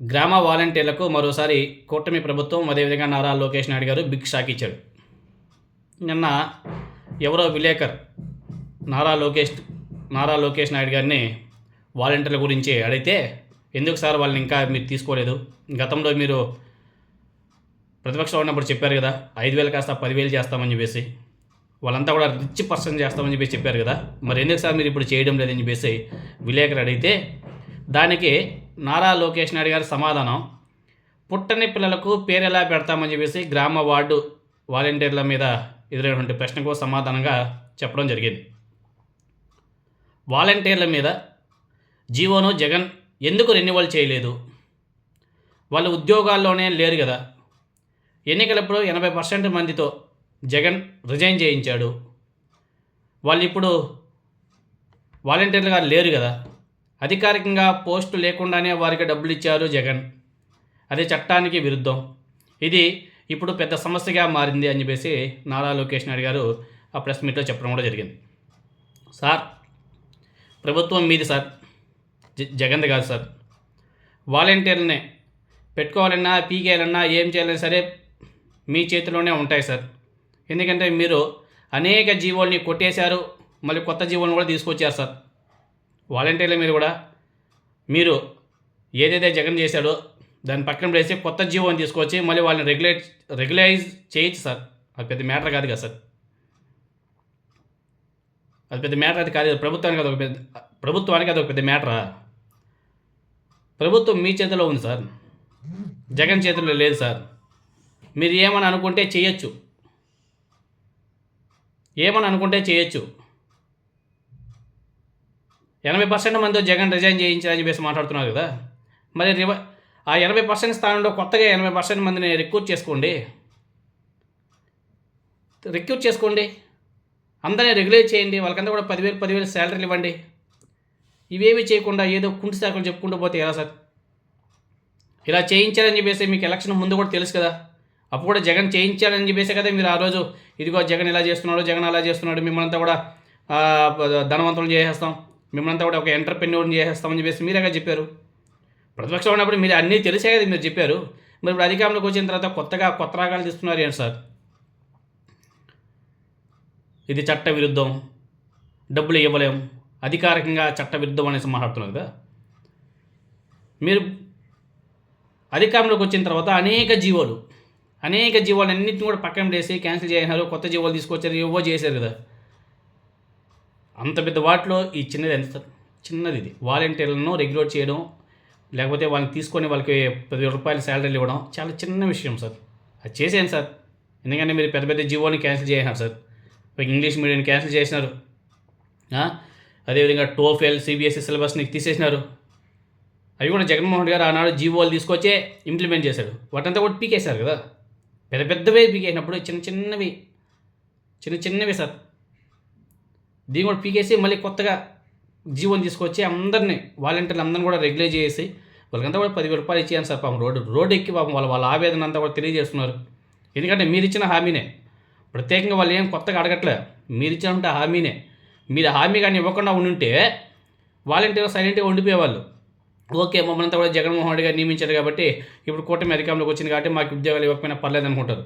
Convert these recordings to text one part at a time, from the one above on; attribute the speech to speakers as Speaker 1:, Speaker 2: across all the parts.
Speaker 1: గ్రామ వాలంటీర్లకు మరోసారి కూటమి ప్రభుత్వం అదేవిధంగా నారా లోకేష్ నాయుడు గారు బిగ్ షాక్ ఇచ్చాడు. నిన్న ఎవరో విలేకర్ నారా లోకేష్ నారా లోకేష్ నాయుడు గారిని వాలంటీర్ల గురించి అడిగితే ఎందుకు సార్ వాళ్ళని ఇంకా మీరు తీసుకోలేదు? గతంలో మీరు ప్రతిపక్షంలో ఉన్నప్పుడు చెప్పారు కదా ఐదు వేలు కాస్త పదివేలు చేస్తామని చెప్పేసి. వాళ్ళంతా కూడా రిచ్ పర్సన్ చేస్తామని చెప్పేసి చెప్పారు కదా. మరి ఎందుకు సార్ మీరు ఇప్పుడు చేయడం లేదని చెప్పేసి విలేకరు అడిగితే దానికి నారా లోకేష్ నాయుడు గారి సమాధానం. పుట్టని పిల్లలకు పేరు ఎలా పెడతామని చెప్పేసి గ్రామ వార్డు వాలంటీర్ల మీద ఎదురైనటువంటి ప్రశ్నకు సమాధానంగా చెప్పడం జరిగింది. వాలంటీర్ల మీద జీవోను జగన్ ఎందుకు రెన్యువల్ చేయలేదు? వాళ్ళు ఉద్యోగాల్లోనే లేరు కదా. ఎన్నికలప్పుడు ఎనభై పర్సెంట్ మందితో జగన్ రిజైన్ చేయించాడు. వాళ్ళు ఇప్పుడు వాలంటీర్లుగా లేరు కదా. అధికారికంగా పోస్టు లేకుండానే వారికి డబ్బులు ఇచ్చారు జగన్. అది చట్టానికి విరుద్ధం. ఇది ఇప్పుడు పెద్ద సమస్యగా మారింది అని చెప్పేసి నారా లోకేష్ నాయుడు గారు ఆ ప్రెస్ మీట్లో చెప్పడం కూడా జరిగింది. సార్ ప్రభుత్వం మీది సార్. జ- కాదు సార్. వాలంటీర్లనే పెట్టుకోవాలన్నా పీకేయాలన్నా ఏం చేయాలన్నా సరే మీ చేతిలోనే ఉంటాయి సార్. ఎందుకంటే మీరు అనేక జీవోల్ని కొట్టేశారు మళ్ళీ కొత్త జీవోలను కూడా తీసుకొచ్చారు సార్. వాలంటీర్ల మీద కూడా మీరు ఏదైతే జగన్ చేశాడో దాని పక్కన వేసి కొత్త జీవోని తీసుకొచ్చి మళ్ళీ వాళ్ళని రెగ్యులేట్ రెగ్యులైజ్ చేయొచ్చు సార్. అది పెద్ద మ్యాటర్ కాదు కదా సార్. అది పెద్ద మ్యాటర్ అది కాదు. ప్రభుత్వానికి అది ఒక పెద్ద ప్రభుత్వానికి అది ఒక పెద్ద మ్యాటరా? ప్రభుత్వం మీ చేతిలో ఉంది సార్. జగన్ చేతిలో లేదు సార్. మీరు ఏమని అనుకుంటే చేయొచ్చు. ఏమని అనుకుంటే చేయొచ్చు. ఎనభై పర్సెంట్ మంది జగన్ రిజైన్ చేయించారని చెప్పేసి మాట్లాడుతున్నారు కదా. మరి రివ ఆ ఎనభై పర్సెంట్ స్థానంలో కొత్తగా ఎనభై పర్సెంట్ మందిని రిక్రూట్ చేసుకోండి. రిక్రూట్ చేసుకోండి. అందరినీ రెగ్యులేట్ చేయండి. వాళ్ళకంతా కూడా పదివేలు పదివేలు శాలరీలు ఇవ్వండి. ఇవేవి చేయకుండా ఏదో కుంటి శాఖలు చెప్పుకుంటూ పోతే ఎలా సార్? ఇలా చేయించారని చెప్పేసి మీకు ఎలక్షన్ ముందు కూడా తెలుసు కదా. అప్పుడు కూడా జగన్ చేయించారని చెప్పేసి కదా మీరు ఆ రోజు ఇదిగో జగన్ ఇలా చేస్తున్నాడు జగన్ అలా చేస్తున్నాడు మిమ్మల్ని కూడా ధనవంతులు చేసేస్తాం. మిమ్మల్ని కూడా ఒక ఎంటర్ప్రెన్యూర్ని చేసేస్తామని చెప్పేసి మీరేగా చెప్పారు? ప్రతిపక్షం ఉన్నప్పుడు మీరు అన్నీ తెలిసే కదా మీరు చెప్పారు. మరి ఇప్పుడు అధికారంలోకి వచ్చిన తర్వాత కొత్తగా కొత్త రాగాలు తీస్తున్నారు ఏంటి సార్? ఇది చట్ట విరుద్ధం డబ్బులు ఇవ్వలేం. అధికారికంగా చట్ట విరుద్ధం అనేసి మాట్లాడుతున్నారు కదా. మీరు అధికారంలోకి వచ్చిన తర్వాత అనేక జీవోలు అనేక జీవోలు అన్నింటిని కూడా పక్కన వేసి క్యాన్సిల్ చేసినారు కొత్త జీవోలు తీసుకొచ్చారు ఏవో చేశారు కదా. అంత పెద్ద వాటిలో ఈ చిన్నది ఎంత సార్? చిన్నది ఇది. వాలంటీర్లను రెగ్యులేట్ చేయడం లేకపోతే వాళ్ళని తీసుకొని వాళ్ళకి పదివేల రూపాయలు శాలరీలు ఇవ్వడం చాలా చిన్న విషయం సార్. అది చేసేయండి సార్. ఎందుకంటే మీరు పెద్ద పెద్ద జీవోని క్యాన్సిల్ చేసినారు సార్. ఇంగ్లీష్ మీడియం క్యాన్సిల్ చేసినారు. అదేవిధంగా టోఫెల్ సిబిఎస్ఈ సిలబస్ని తీసేసినారు. అవి కూడా జగన్మోహన్ రెడ్డి గారు ఆనాడు జీవోలు తీసుకొచ్చే ఇంప్లిమెంట్ చేశాడు. వాటంతా కూడా పీకేశారు కదా. పెద్ద పెద్దవే పీకేసినప్పుడు చిన్న చిన్నవి చిన్న చిన్నవి సార్. దీన్ని కూడా పీకేసి మళ్ళీ కొత్తగా జీవోని తీసుకొచ్చి అందరినీ వాలంటీర్లు అందరిని కూడా రెగ్యులేట్ చేసి వాళ్ళకంతా కూడా పదివేల రూపాయలు ఇచ్చేయాలి సార్ పాపం. రోడ్డు రోడ్డు ఎక్కి పాపం వాళ్ళ వాళ్ళ ఆవేదన అంతా కూడా తెలియజేస్తున్నారు. ఎందుకంటే మీరు ఇచ్చిన హామీనే. ప్రత్యేకంగా వాళ్ళు ఏం కొత్తగా అడగట్లే. మీరు ఇచ్చినటువంటి హామీనే. మీరు హామీ కానీ ఇవ్వకుండా ఉండుంటే వాలంటీర్లు సైలెంట్గా ఉండిపోయేవాళ్ళు. ఓకే మమ్మల్ని అంతా కూడా జగన్మోహన్ రెడ్డి గారు నియమించారు కాబట్టి ఇప్పుడు కూటమి అధికారంలోకి వచ్చింది కాబట్టి మాకు ఉద్యోగాలు ఇవ్వకపోయినా పర్లేదు అనుకుంటారు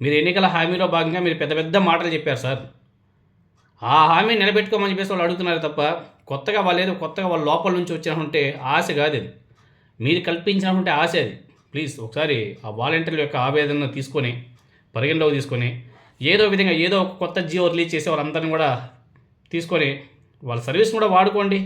Speaker 1: మీరు ఎన్నికల హామీలో భాగంగా మీరు పెద్ద పెద్ద మాటలు చెప్పారు సార్. ఆ హామీ నిలబెట్టుకోమని చెప్పేసి వాళ్ళు అడుగుతున్నారు తప్ప కొత్తగా వాళ్ళు ఏదో కొత్తగా వాళ్ళ లోపల నుంచి వచ్చినటువంటి ఆశ కాదు అది మీరు కల్పించినటువంటి ఆశ అది. ప్లీజ్ ఒకసారి ఆ వాలంటీర్ల యొక్క ఆవేదనను తీసుకొని పరిగణలోకి తీసుకొని ఏదో విధంగా ఏదో ఒక కొత్త జియో రిలీజ్ చేసి వాళ్ళందరినీ కూడా తీసుకొని వాళ్ళ సర్వీస్ కూడా వాడుకోండి.